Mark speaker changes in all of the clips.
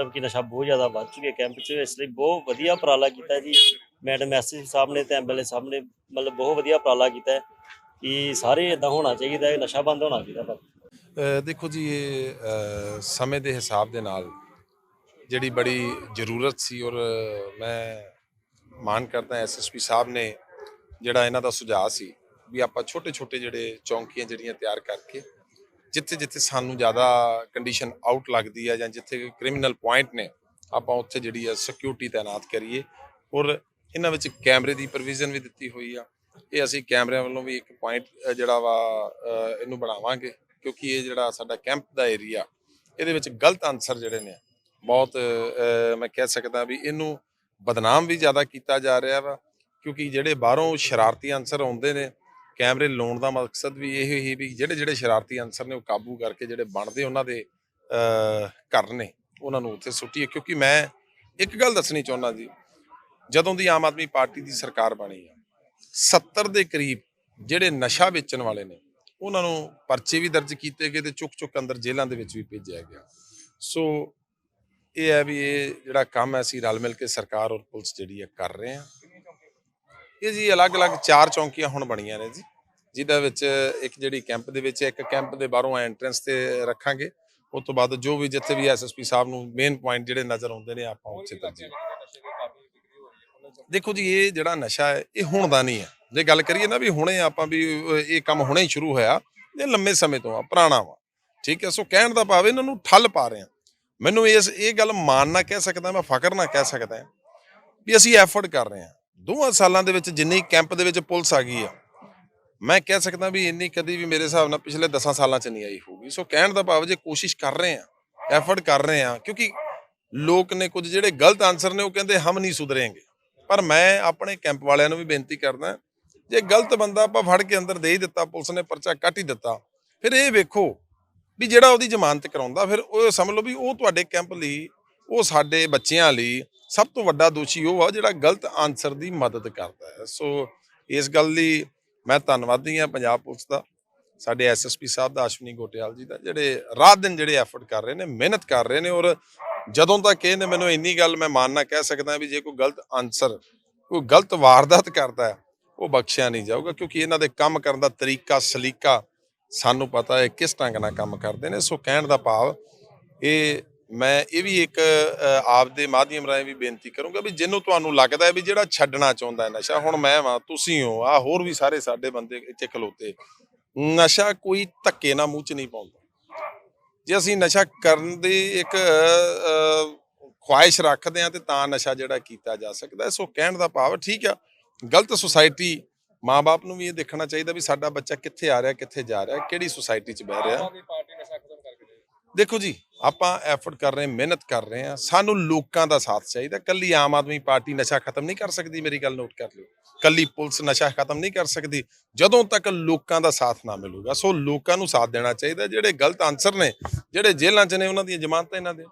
Speaker 1: ਮਤਲਬ ਕਿ ਨਸ਼ਾ ਬਹੁਤ ਜ਼ਿਆਦਾ ਵੱਧ ਚੁੱਕਿਆ ਕੈਂਪ 'ਚ, ਇਸ ਲਈ ਬਹੁਤ ਵਧੀਆ ਉਪਰਾਲਾ ਕੀਤਾ ਜੀ। ਮੈਡਮ ਐਸਸੀ ਸਾਹਿਬ ਨੇ ਤੇ ਐਮਐਲਏ ਸਾਹਿਬ ਨੇ ਮਤਲਬ ਬਹੁਤ ਵਧੀਆ ਉਪਰਾਲਾ ਕੀਤਾ ਹੈ ਕਿ ਸਾਰੇ ਇਦਾਂ ਹੋਣਾ ਚਾਹੀਦਾ ਹੈ, ਨਸ਼ਾ ਬੰਦ ਹੋਣਾ ਚਾਹੀਦਾ ਪਰ
Speaker 2: ਦੇਖੋ ਜੀ, ਇਹ ਸਮੇਂ ਦੇ ਹਿਸਾਬ ਦੇ ਨਾਲ ਜਿਹੜੀ ਬੜੀ ਜ਼ਰੂਰਤ ਸੀ ਔਰ ਮੈਂ ਮਾਨ ਕਰਦਾ ਐਸਐਸਪੀ ਸਾਹਿਬ ਨੇ ਜਿਹੜਾ ਇਹਨਾਂ ਦਾ ਸੁਝਾਅ ਸੀ ਵੀ ਆਪਾਂ ਛੋਟੇ ਛੋਟੇ ਜਿਹੜੇ ਚੌਂਕੀਆਂ ਜਿਹੜੀਆਂ ਤਿਆਰ ਕਰਕੇ ਜਿੱਥੇ ਜਿੱਥੇ ਸਾਨੂੰ ਜ਼ਿਆਦਾ ਕੰਡੀਸ਼ਨ ਆਊਟ ਲੱਗਦੀ ਆ ਜਾਂ ਜਿੱਥੇ ਕ੍ਰਿਮੀਨਲ ਪੁਆਇੰਟ ਨੇ, ਆਪਾਂ ਉੱਥੇ ਜਿਹੜੀ ਆ ਸਿਕਿਉਰਿਟੀ ਤਾਇਨਾਤ ਕਰੀਏ। ਔਰ ਇਹਨਾਂ ਵਿੱਚ ਕੈਮਰੇ ਦੀ ਪ੍ਰੋਵੀਜ਼ਨ ਵੀ ਦਿੱਤੀ ਹੋਈ ਆ। ਇਹ ਅਸੀਂ ਕੈਮਰਿਆਂ ਵੱਲੋਂ ਵੀ ਇੱਕ ਪੁਆਇੰਟ ਜਿਹੜਾ ਵਾ ਇਹਨੂੰ ਬਣਾਵਾਂਗੇ, ਕਿਉਂਕਿ ਇਹ ਜਿਹੜਾ ਸਾਡਾ ਕੈਂਪ ਦਾ ਏਰੀਆ ਇਹਦੇ ਵਿੱਚ ਗਲਤ ਆਨਸਰ ਜਿਹੜੇ ਨੇ, ਬਹੁਤ ਮੈਂ ਕਹਿ ਸਕਦਾ ਵੀ ਇਹਨੂੰ ਬਦਨਾਮ ਵੀ ਜ਼ਿਆਦਾ ਕੀਤਾ ਜਾ ਰਿਹਾ ਵਾ, ਕਿਉਂਕਿ ਜਿਹੜੇ ਬਾਹਰੋਂ ਸ਼ਰਾਰਤੀ ਆਨਸਰ ਆਉਂਦੇ ਨੇ ਕੈਮਰੇ ਲਾਉਣ ਦਾ ਮਕਸਦ ਵੀ ਇਹ ਹੀ ਵੀ ਜਿਹੜੇ ਜਿਹੜੇ ਸ਼ਰਾਰਤੀ ਅਨਸਰ ਨੇ ਉਹ ਕਾਬੂ ਕਰਕੇ ਜਿਹੜੇ ਬਣਦੇ ਉਹਨਾਂ ਦੇ ਘਰ ਨੇ, ਉਹਨਾਂ ਨੂੰ ਉੱਥੇ ਸੁੱਟੀਏ। ਕਿਉਂਕਿ ਮੈਂ ਇੱਕ ਗੱਲ ਦੱਸਣੀ ਚਾਹੁੰਦਾ ਜੀ, ਜਦੋਂ ਦੀ ਆਮ ਆਦਮੀ ਪਾਰਟੀ ਦੀ ਸਰਕਾਰ ਬਣੀ ਆ 70 ਦੇ ਕਰੀਬ ਜਿਹੜੇ ਨਸ਼ਾ ਵੇਚਣ ਵਾਲੇ ਨੇ, ਉਹਨਾਂ ਨੂੰ ਪਰਚੇ ਵੀ ਦਰਜ ਕੀਤੇ ਗਏ ਤੇ ਚੁੱਕ ਚੁੱਕ ਅੰਦਰ ਜੇਲ੍ਹਾਂ ਦੇ ਵਿੱਚ ਵੀ ਭੇਜਿਆ ਗਿਆ। ਸੋ ਇਹ ਹੈ ਵੀ ਇਹ ਜਿਹੜਾ ਕੰਮ ਹੈ, ਅਸੀਂ ਰਲ ਮਿਲ ਕੇ ਸਰਕਾਰ ਔਰ ਪੁਲਿਸ ਜਿਹੜੀ ਹੈ ਕਰ ਰਹੇ ਆ ਇਹ ਜੀ ਅਲੱਗ-ਅਲੱਗ ਚਾਰ ਚੌਂਕੀਆਂ ਹੁਣ ਬਣੀਆਂ ਨੇ ਜੀ, ਜਿਹਦੇ ਵਿੱਚ ਇੱਕ ਜਿਹੜੀ ਕੈਂਪ ਦੇ ਵਿੱਚ ਇੱਕ ਕੈਂਪ ਦੇ ਬਾਹਰੋਂ ਐਂਟਰੈਂਸ ਤੇ ਰੱਖਾਂਗੇ। ਉਸ ਤੋਂ ਬਾਅਦ ਜੋ ਵੀ ਜਿੱਥੇ ਵੀ ਐਸਐਸਪੀ ਸਾਹਿਬ ਨੂੰ ਮੇਨ ਪੁਆਇੰਟ ਜਿਹੜੇ ਨਜ਼ਰ ਆਉਂਦੇ ਨੇ, ਆਪਾਂ ਉੱਥੇ ਤਰਜੀਹ ਦੇਖੋ ਜੀ, ਇਹ ਜਿਹੜਾ ਨਸ਼ਾ ਹੈ, ਇਹ ਹੁਣ ਦਾ ਨਹੀਂ ਹੈ। ਜੇ ਗੱਲ ਕਰੀਏ ਨਾ ਵੀ ਹੁਣੇ ਆਪਾਂ ਵੀ ਇਹ ਕੰਮ ਹੁਣੇ ਹੀ ਸ਼ੁਰੂ ਹੋਇਆ, ਇਹ ਲੰਮੇ ਸਮੇਂ ਤੋਂ ਆ, ਪੁਰਾਣਾ ਵਾ। ਠੀਕ ਹੈ, ਸੋ ਕਹਿਣ ਦਾ ਭਾਵ ਇਹਨਾਂ ਨੂੰ ਠੱਲ ਪਾ ਰਹੇ ਆ ਮੈਨੂੰ ਇਸ, ਇਹ ਗੱਲ ਮਾਣ ਨਾ ਕਹਿ ਸਕਦਾ, ਮੈਂ ਫਖਰ ਨਾ ਕਹਿ ਸਕਦਾ ਵੀ ਅਸੀਂ ਐਫਰਟ ਕਰ ਰਹੇ ਆ ਦੋਵਾਂ ਸਾਲਾਂ ਦੇ ਵਿੱਚ ਜਿੰਨੀ ਕੈਂਪ ਦੇ ਵਿੱਚ ਪੁਲਿਸ ਆ ਗਈ ਆ, ਮੈਂ ਕਹਿ ਸਕਦਾ ਵੀ ਇੰਨੀ ਕਦੀ ਵੀ ਮੇਰੇ ਹਿਸਾਬ ਨਾਲ ਪਿਛਲੇ 10 ਸਾਲਾਂ ਚ ਨਹੀਂ ਆਈ ਹੋਊਗੀ। ਸੋ ਕਹਿਣ ਦਾ ਭਾਵ ਜੇ ਕੋਸ਼ਿਸ਼ ਕਰ ਰਹੇ ਆ ਐਫਰਟ ਕਰ ਰਹੇ ਆ, ਕਿਉਂਕਿ ਲੋਕ ਨੇ ਕੁਝ ਜਿਹੜੇ ਗਲਤ ਆਨਸਰ ਨੇ ਉਹ ਕਹਿੰਦੇ ਹਮ ਨਹੀਂ ਸੁਧਰੇਂਗੇ। ਪਰ ਮੈਂ ਆਪਣੇ ਕੈਂਪ ਵਾਲਿਆਂ ਨੂੰ ਵੀ ਬੇਨਤੀ ਕਰਦਾ, ਜੇ ਗਲਤ ਬੰਦਾ ਆਪਾਂ ਫੜ ਕੇ ਅੰਦਰ ਦੇ ਹੀ ਦਿੱਤਾ, ਪੁਲਿਸ ਨੇ ਪਰਚਾ ਕੱਟ ਹੀ ਦਿੱਤਾ, ਫਿਰ ਇਹ ਵੇਖੋ ਵੀ ਜਿਹੜਾ ਉਹਦੀ ਜ਼ਮਾਨਤ ਕਰਾਉਂਦਾ, ਫਿਰ ਉਹ ਸਮਝ ਲਓ ਵੀ ਉਹ ਤੁਹਾਡੇ ਕੈਂਪ ਲਈ, ਉਹ ਸਾਡੇ ਬੱਚਿਆਂ ਲਈ ਸਭ ਤੋਂ ਵੱਡਾ ਦੋਸ਼ੀ ਉਹ ਆ ਜਿਹੜਾ ਗਲਤ ਆਨਸਰ ਦੀ ਮਦਦ ਕਰਦਾ ਹੈ। ਸੋ ਇਸ ਗੱਲ ਲਈ ਮੈਂ ਧੰਨਵਾਦੀ ਹਾਂ ਪੰਜਾਬ ਪੁਲਿਸ ਦਾ, ਸਾਡੇ ਐਸਐਸਪੀ ਸਾਹਿਬ ਦਾ, ਅਸ਼ਵਨੀ ਗੋਟਿਆਲ ਜੀ ਦਾ, ਜਿਹੜੇ ਰਾਤ ਦਿਨ ਜਿਹੜੇ ਐਫਰਟ ਕਰ ਰਹੇ ਨੇ, ਮਿਹਨਤ ਕਰ ਰਹੇ ਨੇ ਔਰ ਜਦੋਂ ਤੱਕ ਇਹ ਨੇ ਮੈਨੂੰ ਇੰਨੀ ਗੱਲ ਮੈਂ ਮਾਨਣਾ ਕਹਿ ਸਕਦਾ ਵੀ ਜੇ ਕੋਈ ਗਲਤ ਆਨਸਰ ਕੋਈ ਗਲਤ ਵਾਰਦਾਤ ਕਰਦਾ ਹੈ, ਉਹ ਬਖਸ਼ਿਆ ਨਹੀਂ ਜਾਊਗਾ ਕਿਉਂਕਿ ਇਹਨਾਂ ਦੇ ਕੰਮ ਕਰਨ ਦਾ ਤਰੀਕਾ, ਸਲੀਕਾ ਸਾਨੂੰ ਪਤਾ ਹੈ ਕਿਸ ਢੰਗ ਨਾਲ ਕੰਮ ਕਰਦੇ ਨੇ। ਸੋ ਕਹਿਣ ਦਾ ਭਾਵ ਇਹ ਮੈਂ ਇਹ ਵੀ ਇੱਕ ਆਪ ਦੇ ਮਾਧਿਅਮ ਰਾਹੀਂ ਵੀ ਬੇਨਤੀ ਕਰੂੰਗਾ ਵੀ ਜਿਹਨੂੰ ਤੁਹਾਨੂੰ ਲੱਗਦਾ ਹੈ ਵੀ ਜਿਹੜਾ ਛੱਡਣਾ ਚਾਹੁੰਦਾ ਹੈ ਨਸ਼ਾ ਹੁਣ ਮੈਂ ਵਾਂ ਤੁਸੀਂ ਹੋ ਆ ਹੋਰ ਵੀ ਸਾਰੇ ਸਾਡੇ ਬੰਦੇ ਇੱਥੇ ਖਲੋਤੇ। ਨਸ਼ਾ ਕੋਈ ਧੱਕੇ ਨਾਲ ਮੂੰਹ ਚ ਨਹੀਂ ਪਾਉਂਦਾ। ਜੇ ਅਸੀਂ ਨਸ਼ਾ ਕਰਨ ਦੀ ਇੱਕ ਖੁਆਇਸ਼ ਰੱਖਦੇ ਆ ਤੇ ਤਾਂ ਨਸ਼ਾ ਜਿਹੜਾ ਕੀਤਾ ਜਾ ਸਕਦਾ। ਸੋ ਕਹਿਣ ਦਾ ਭਾਵ ਠੀਕ ਆ ਗਲਤ ਸੁਸਾਇਟੀ ਮਾਪੇ ਨੂੰ ਵੀ ਇਹ ਦੇਖਣਾ ਚਾਹੀਦਾ ਵੀ ਸਾਡਾ ਬੱਚਾ ਕਿੱਥੇ ਆ ਰਿਹਾ ਕਿੱਥੇ ਜਾ ਰਿਹਾ ਕਿਹੜੀ ਸੁਸਾਇਟੀ 'ਚ ਬਹਿ ਰਿਹਾ। ਦੇਖੋ ਜੀ ਆਪਾਂ ਐਫਰਟ ਕਰ ਰਹੇ, ਮਿਹਨਤ ਕਰ ਰਹੇ ਹਾਂ, ਸਾਨੂੰ ਲੋਕਾਂ ਦਾ ਸਾਥ ਚਾਹੀਦਾ। ਕੱਲੀ ਆਮ ਆਦਮੀ ਪਾਰਟੀ ਨਸ਼ਾ ਖਤਮ ਨਹੀਂ ਕਰ ਸਕਦੀ, ਮੇਰੀ ਗੱਲ ਨੋਟ ਕਰ ਲਿਓ। ਕੱਲੀ ਪੁਲਿਸ ਨਸ਼ਾ ਖਤਮ ਨਹੀਂ ਕਰ ਸਕਦੀ, ਜਦੋਂ ਤੱਕ ਲੋਕਾਂ ਦਾ ਸਾਥ ਨਾ ਮਿਲੂਗਾ। ਸੋ ਲੋਕਾਂ ਨੂੰ ਸਾਥ ਦੇਣਾ ਚਾਹੀਦਾ, ਜਿਹੜੇ ਗਲਤ ਆਨਸਰ ਨੇ, ਜਿਹੜੇ ਜੇਲ੍ਹਾਂ 'ਚ ਨੇ, ਉਹਨਾਂ ਦੀਆਂ ਜ਼ਮਾਨਤਾਂ ਇਹਨਾਂ ਦੇ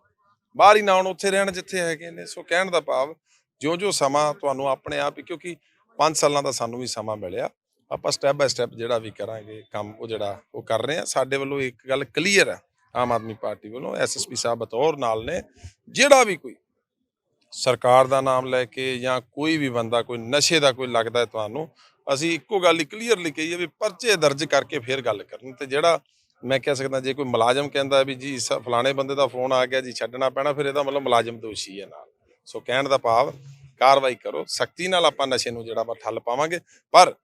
Speaker 2: ਬਾਹਰ ਹੀ ਨਾ ਆਉਣ, ਉੱਥੇ ਰਹਿਣ ਜਿੱਥੇ ਹੈਗੇ ਨੇ। ਸੋ ਕਹਿਣ ਦਾ ਭਾਵ, ਜਿਉਂ-ਜਿਉਂ ਸਮਾਂ ਤੁਹਾਨੂੰ ਆਪਣੇ ਆਪ ਹੀ, ਕਿਉਂਕਿ 5 ਸਾਲਾਂ ਦਾ ਸਾਨੂੰ ਵੀ ਸਮਾਂ ਮਿਲਿਆ। ਆਪਾਂ ਸਟੈਪ ਬਾਏ ਸਟੈਪ ਜਿਹੜਾ ਵੀ ਕਰਾਂਗੇ, ਕੰਮ ਉਹ ਜਿਹੜਾ ਉਹ ਕਰ ਰਹੇ ਆ ਸਾਡੇ ਵੱਲੋਂ ਇੱਕ ਗੱਲ ਕਲੀਅਰ ਆ। ਆਮ ਆਦਮੀ ਪਾਰਟੀ ਵੱਲੋਂ ਐਸਐਸਪੀ ਸਾਹਿਬ ਬਤੌਰ ਨਾਲ ਨੇ, ਜਿਹੜਾ ਵੀ ਕੋਈ ਸਰਕਾਰ ਦਾ ਨਾਮ ਲੈ ਕੇ ਜਾਂ ਕੋਈ ਵੀ ਬੰਦਾ, ਕੋਈ ਨਸ਼ੇ ਦਾ ਕੋਈ ਲੱਗਦਾ ਤੁਹਾਨੂੰ, ਅਸੀਂ ਇੱਕੋ ਗੱਲ ਹੀ ਕਲੀਅਰਲੀ ਕਹੀਏ ਵੀ ਪਰਚੇ ਦਰਜ ਕਰਕੇ ਫੇਰ ਗੱਲ ਕਰਨ ਤੇ ਜਿਹੜਾ ਮੈਂ ਕਹਿ ਸਕਦਾ ਜੇ ਕੋਈ ਮੁਲਾਜ਼ਮ ਕਹਿੰਦਾ ਵੀ ਜੀ ਫਲਾਣੇ ਬੰਦੇ ਦਾ ਫੋਨ ਆ ਗਿਆ ਜੀ ਛੱਡਣਾ ਪੈਣਾ, ਫਿਰ ਇਹਦਾ ਮਤਲਬ ਮੁਲਾਜ਼ਮ ਦੋਸ਼ੀ ਹੈ ਨਾਲ। ਸੋ ਕਹਿਣ ਦਾ ਭਾਵ ਕਾਰਵਾਈ ਕਰੋ, ਸਖਤੀ ਨਾਲ ਆਪਾਂ ਨਸ਼ੇ ਨੂੰ ਜਿਹੜਾ ਵਾ ਠੱਲ ਪਾਵਾਂਗੇ, ਪਰ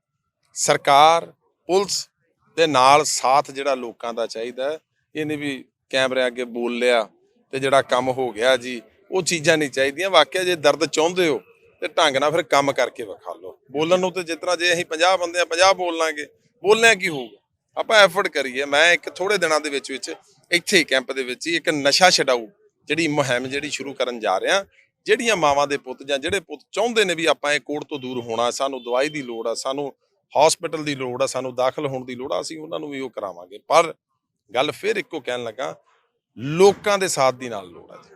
Speaker 2: ਸਰਕਾਰ, ਪੁਲਿਸ ਦੇ ਨਾਲ ਸਾਥ ਜਿਹੜਾ ਲੋਕਾਂ ਦਾ ਚਾਹੀਦਾ ਇਹਨੇ ਵੀ ਕੈਮਰੇ ਅੱਗੇ ਬੋਲ ਲਿਆ ਤੇ ਜਿਹੜਾ ਕੰਮ ਹੋ ਗਿਆ ਜੀ, ਉਹ ਚੀਜ਼ਾਂ ਨਹੀਂ ਚਾਹੀਦੀਆਂ। ਵਾਕਿਆ ਜੇ ਦਰਦ ਚਾਹੁੰਦੇ ਹੋ, ਤੇ ਢੰਗ ਨਾਲ ਫਿਰ ਕੰਮ ਕਰਕੇ ਵਿਖਾ ਲਓ। ਬੋਲਣ ਨੂੰ ਤੇ ਜਿਸ ਤਰ੍ਹਾਂ ਜੇ ਅਸੀਂ 50 ਬੰਦੇ ਆ 50 ਬੋਲ ਲਾਂਗੇ ਬੋਲਣਾ ਕੀ ਹੋਊਗਾ? ਆਪਾਂ ਐਫਰਟ ਕਰੀਏ। ਮੈਂ ਇੱਕ ਥੋੜੇ ਦਿਨਾਂ ਦੇ ਵਿੱਚ ਵਿੱਚ ਇੱਥੇ ਹੀ ਕੈਂਪ ਦੇ ਵਿੱਚ ਹੀ ਇੱਕ ਨਸ਼ਾ ਛਡਾਊ ਜਿਹੜੀ ਮੁਹਿੰਮ ਜਿਹੜੀ ਸ਼ੁਰੂ ਕਰਨ ਜਾ ਰਿਹਾ। ਜਿਹੜੀਆਂ ਮਾਵਾਂ ਦੇ ਪੁੱਤ ਜਾਂ ਜਿਹੜੇ ਪੁੱਤ ਚਾਹੁੰਦੇ ਨੇ ਵੀ ਆਪਾਂ ਇਹ ਕੋੜ ਤੋਂ ਦੂਰ ਹੋਣਾ, ਸਾਨੂੰ ਦਵਾਈ ਦੀ ਲੋੜ ਆ, ਸਾਨੂੰ ਹਸਪੀਟਲ ਦੀ ਲੋੜ ਆ, ਸਾਨੂੰ ਦਾਖਲ ਹੋਣ ਦੀ ਲੋੜ ਆ, ਅਸੀਂ ਉਹਨਾਂ ਨੂੰ ਵੀ ਉਹ ਕਰਾਵਾਂਗੇ। ਪਰ ਗੱਲ ਫਿਰ ਇੱਕੋ ਕਹਿਣ ਲੱਗਾ ਲੋਕਾਂ ਦੇ ਸਾਥ ਦੀ ਨਾਲ ਲੋੜ ਆ ਜੀ।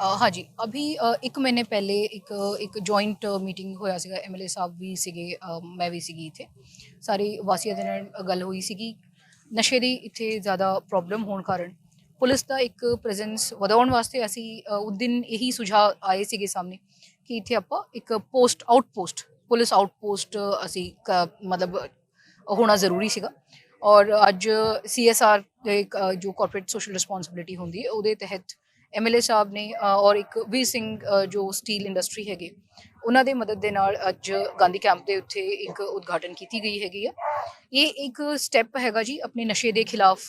Speaker 3: ਅ, ਹਾਂਜੀ ਅਭੀ ਅ, ਇੱਕ ਮਹੀਨੇ ਪਹਿਲੇ ਇੱਕ ਇੱਕ ਜੁਆਇੰਟ ਮੀਟਿੰਗ ਸੀਗਾ ਐਮਐਲਏ ਸਾਹਿਬ ਵੀ ਸੀਗੇ ਮੈਂ ਵੀ ਸੀਗੀ ਇੱਥੇ। ਸਾਰੇ ਵਾਸੀਆਂ ਦੇ ਨਾਲ ਗੱਲ ਹੋਈ ਸੀਗੀ। ਨਸ਼ੇ ਦੀ ਇੱਥੇ ਜ਼ਿਆਦਾ ਪ੍ਰੋਬਲਮ ਹੋਣ ਕਾਰਨ। ਪੁਲਿਸ ਦਾ ਇੱਕ ਪ੍ਰੈਜ਼ੈਂਸ ਵਧਾਉਣ ਵਾਸਤੇ ਅਸੀਂ ਉਸ ਦਿਨ ਇਹੀ ਸੁਝਾਅ ਆਏ ਸੀਗੇ ਸਾਹਮਣੇ ਕਿ ਇੱਥੇ ਆਪਾਂ ਇੱਕ post out post police out post ਅਸੀਂ ਮਤਲਬ ਹੋਣਾ ਜ਼ਰੂਰੀ ਸੀਗਾ। ਔਰ ਅੱਜ ਸੀਐਸਆਰ ਦੇ ਇੱਕ, ਅ, ਜੋ ਕਾਰਪੋਰੇਟ ਸੋਸ਼ਲ ਰਿਸਪੌਂਸਿਬਿਲਿਟੀ ਹੁੰਦੀ ਹੈ ਉਹਦੇ ਤਹਿਤ ਐਮਐਲਏ ਸਾਹਿਬ ਨੇ ਔਰ ਇੱਕ ਵੀਰ ਸਿੰਘ ਜੋ ਸਟੀਲ ਇੰਡਸਟਰੀ ਹੈਗੇ ਉਹਨਾਂ ਦੇ ਮਦਦ ਦੇ ਨਾਲ ਅੱਜ ਗਾਂਧੀ ਕੈਂਪ ਦੇ ਉੱਤੇ ਇੱਕ ਉਦਘਾਟਨ ਕੀਤੀ ਗਈ ਹੈਗੀ ਆ। ਇਹ ਇੱਕ ਸਟੈਪ ਹੈਗਾ ਜੀ ਆਪਣੇ ਨਸ਼ੇ ਦੇ ਖਿਲਾਫ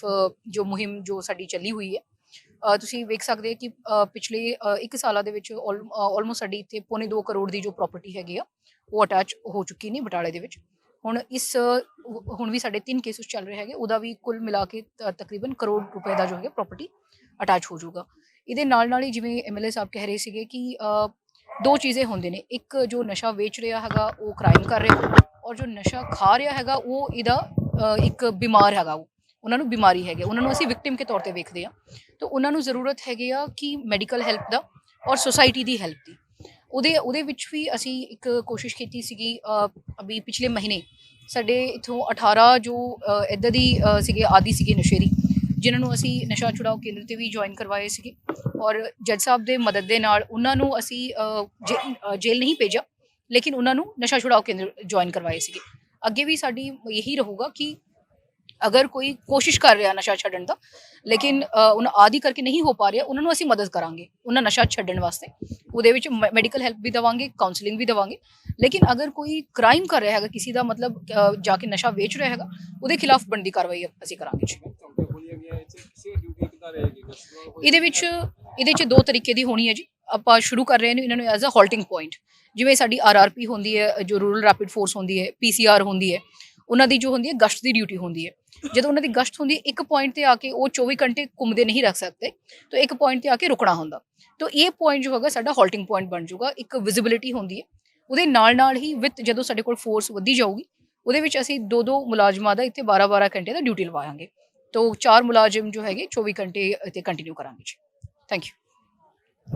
Speaker 3: ਜੋ ਮੁਹਿੰਮ ਜੋ ਸਾਡੀ ਚੱਲੀ ਹੋਈ ਹੈ। ਤੁਸੀਂ ਵੇਖ ਸਕਦੇ ਕਿ ਪਿਛਲੇ ਅ, ਇੱਕ ਸਾਲਾਂ ਦੇ ਵਿੱਚ ਆਲਮੋਸਟ ਸਾਡੀ ਇੱਥੇ ਪੌਣੇ 2 ਕਰੋੜ ਦੀ ਜੋ ਪ੍ਰਾਪਰਟੀ ਹੈਗੀ ਆ ਉਹ ਅਟੈਚ ਹੋ ਚੁੱਕੀ ਨੇ ਬਟਾਲੇ ਦੇ ਵਿੱਚ। ਹੁਣ ਇਸ ਹੁਣ ਵੀ ਸਾਡੇ ਤਿੰਨ ਕੇਸਿਸ ਚੱਲ ਰਹੇ ਹੈਗੇ, ਉਹਦਾ ਵੀ ਕੁੱਲ ਮਿਲਾ ਕੇ ਤਕਰੀਬਨ ਕਰੋੜ ਰੁਪਏ ਦਾ ਜੋ ਹੈਗਾ ਪ੍ਰਾਪਰਟੀ ਅਟੈਚ ਹੋ ਜਾਊਗਾ। ਇਹਦੇ ਨਾਲ ਨਾਲ ਹੀ ਜਿਵੇਂ ਐਮਐਲਏ ਸਾਹਿਬ ਕਹਿ ਰਹੇ ਸੀਗੇ ਕਿ ਦੋ ਚੀਜ਼ੇ ਹੁੰਦੇ ਨੇ। ਇੱਕ ਜੋ ਨਸ਼ਾ ਵੇਚ ਰਿਹਾ ਹੈਗਾ, ਉਹ ਕ੍ਰਾਈਮ ਕਰ ਰਿਹਾ ਔਰ ਜੋ ਨਸ਼ਾ ਖਾ ਰਿਹਾ ਹੈਗਾ, ਉਹ ਇਹਦਾ ਇੱਕ ਬਿਮਾਰ ਹੈਗਾ ਉਹ। ਉਹਨਾਂ ਨੂੰ ਬਿਮਾਰੀ ਹੈਗੀ ਉਹਨਾਂ ਨੂੰ ਅਸੀਂ ਵਿਕਟਿਮ ਕੇ ਤੌਰ ਤੇ ਵੇਖਦੇ ਆ। ਤਾਂ ਉਹਨਾਂ ਨੂੰ ਜ਼ਰੂਰਤ ਹੈਗੀ ਆ ਕਿ ਮੈਡੀਕਲ ਹੈਲਪ ਦਾ ਔਰ ਸੁਸਾਇਟੀ ਦੀ ਹੈਲਪ ਦੀ। ਉਹਦੇ ਉਹਦੇ ਵਿੱਚ ਵੀ ਅਸੀਂ ਇੱਕ ਕੋਸ਼ਿਸ਼ ਕੀਤੀ ਸੀਗੀ ਅ, ਅਭੀ ਪਿਛਲੇ ਮਹੀਨੇ ਸਾਡੇ ਇਥੋਂ 18 ਜੋ ਅ, ਇੱਦਾਂ ਦੀ ਸੀਗੇ ਆਦੀ ਸੀਗੇ ਨਸ਼ੇਰੀ ਜਿਨ੍ਹਾਂ ਨੂੰ ਅਸੀਂ ਨਸ਼ਾ ਛੁਡਾਓ ਕੇਂਦਰ ਤੇ ਵੀ ਜੁਆਇਨ ਕਰਵਾਏ ਸੀਗੇ ਔਰ ਜੱਜ ਸਾਹਿਬ ਦੇ ਮਦਦ ਦੇ ਨਾਲ ਉਹਨਾਂ ਨੂੰ ਅਸੀਂ ਜੇ- ਜੇਲ੍ਹ ਨਹੀਂ ਭੇਜਿਆ ਲੇਕਿਨ ਉਹਨਾਂ ਨੂੰ ਨਸ਼ਾ ਛੁਡਾਓ ਕੇਂਦਰ ਜੁਆਇਨ ਕਰਵਾਏ ਸੀਗੇ। ਅੱਗੇ ਵੀ ਸਾਡੀ ਇਹੀ ਰਹੂਗਾ ਕਿ ਅਗਰ ਕੋਈ ਕੋਸ਼ਿਸ਼ ਕਰ ਰਿਹਾ ਨਸ਼ਾ ਛੱਡਣ ਦਾ, ਲੇਕਿਨ ਉਹਨਾਂ ਆਦੀ ਕਰਕੇ ਨਹੀਂ ਹੋ ਪਾ ਰਿਹਾ, ਉਹਨਾਂ ਨੂੰ ਅਸੀਂ ਮਦਦ ਕਰਾਂਗੇ, ਉਹਨਾਂ ਨਸ਼ਾ ਛੱਡਣ ਵਾਸਤੇ। ਉਹਦੇ ਵਿੱਚ ਮੈਡੀਕਲ ਹੈਲਪ ਵੀ ਦਵਾਂਗੇ ਕਾਉਂਸਲਿੰਗ ਵੀ ਦਵਾਂਗੇ। ਲੇਕਿਨ ਅਗਰ ਕੋਈ ਕ੍ਰਾਈਮ ਕਰ ਰਿਹਾ ਹੈਗਾ, ਕਿਸੇ ਦਾ ਮਤਲਬ ਜਾ ਕੇ ਨਸ਼ਾ ਵੇਚ ਰਿਹਾ ਹੈਗਾ, ਉਹਦੇ ਖਿਲਾਫ ਬਣਦੀ ਕਾਰਵਾਈ ਅਸੀਂ ਕਰਾਂਗੇ। ਇਹਦੇ ਵਿੱਚ ਇਹਦੇ ਵਿੱਚ ਦੋ ਤਰੀਕੇ ਦੀ ਹੋਣੀ ਹੈ ਜੀ। ਆਪਾਂ ਸ਼ੁਰੂ ਕਰ ਰਹੇ ਨੇ, ਇਹਨਾਂ ਨੂੰ ਐਜ਼ ਅ ਹਾਲਟਿੰਗ ਪੁਆਇੰਟ ਜਿਵੇਂ ਸਾਡੀ ਆਰਆਰਪੀ ਹੁੰਦੀ ਹੈ, ਜੋ ਰੂਰਲ ਰੈਪਿਡ ਫੋਰਸ ਹੁੰਦੀ ਹੈ ਪੀਸੀਆਰ ਹੁੰਦੀ ਹੈ ਉਹਨਾਂ ਦੀ ਜੋ ਹੁੰਦੀ ਹੈ ਗਸ਼ਤ ਦੀ ਡਿਊਟੀ ਹੁੰਦੀ ਹੈ। ਜਦੋਂ ਉਹਨਾਂ ਦੀ ਗਸ਼ਤ ਹੁੰਦੀ ਹੈ, ਇੱਕ ਪੁਆਇੰਟ ਤੇ ਆ ਕੇ ਉਹ 24 ਘੰਟੇ ਘੁੰਮਦੇ ਨਹੀਂ ਰੱਖ ਸਕਦੇ, ਤਾਂ ਇੱਕ ਪੁਆਇੰਟ ਤੇ ਆ ਕੇ ਰੁਕਣਾ ਹੁੰਦਾ। ਤਾਂ ਇਹ ਪੁਆਇੰਟ ਜੋ ਹੈਗਾ ਸਾਡਾ ਹਾਲਟਿੰਗ ਪੁਆਇੰਟ ਬਣ ਜਾਊਗਾ, ਇੱਕ ਵਿਜ਼ਿਬਿਲਿਟੀ ਹੁੰਦੀ ਹੈ। ਉਹਦੇ ਨਾਲ ਨਾਲ ਹੀ ਵਿਦ ਜਦੋਂ ਸਾਡੇ ਕੋਲ ਫੋਰਸ ਵਧੀ ਜਾਊਗੀ, ਉਹਦੇ ਵਿੱਚ ਅਸੀਂ ਦੋ ਦੋ ਮੁਲਾਜ਼ਮਾਂ ਦਾ ਇੱਥੇ 12 12 ਘੰਟੇ ਦਾ ਡਿਊਟੀ ਲਵਾਵਾਂਗੇ। ਤਾਂ ਚਾਰ ਮੁਲਾਜ਼ਮ ਜੋ ਹੈਗੇ 24 ਘੰਟੇ ਇੱਥੇ ਕੰਟੀਨਿਊ ਕਰਾਂਗੇ ਜੀ। Thank you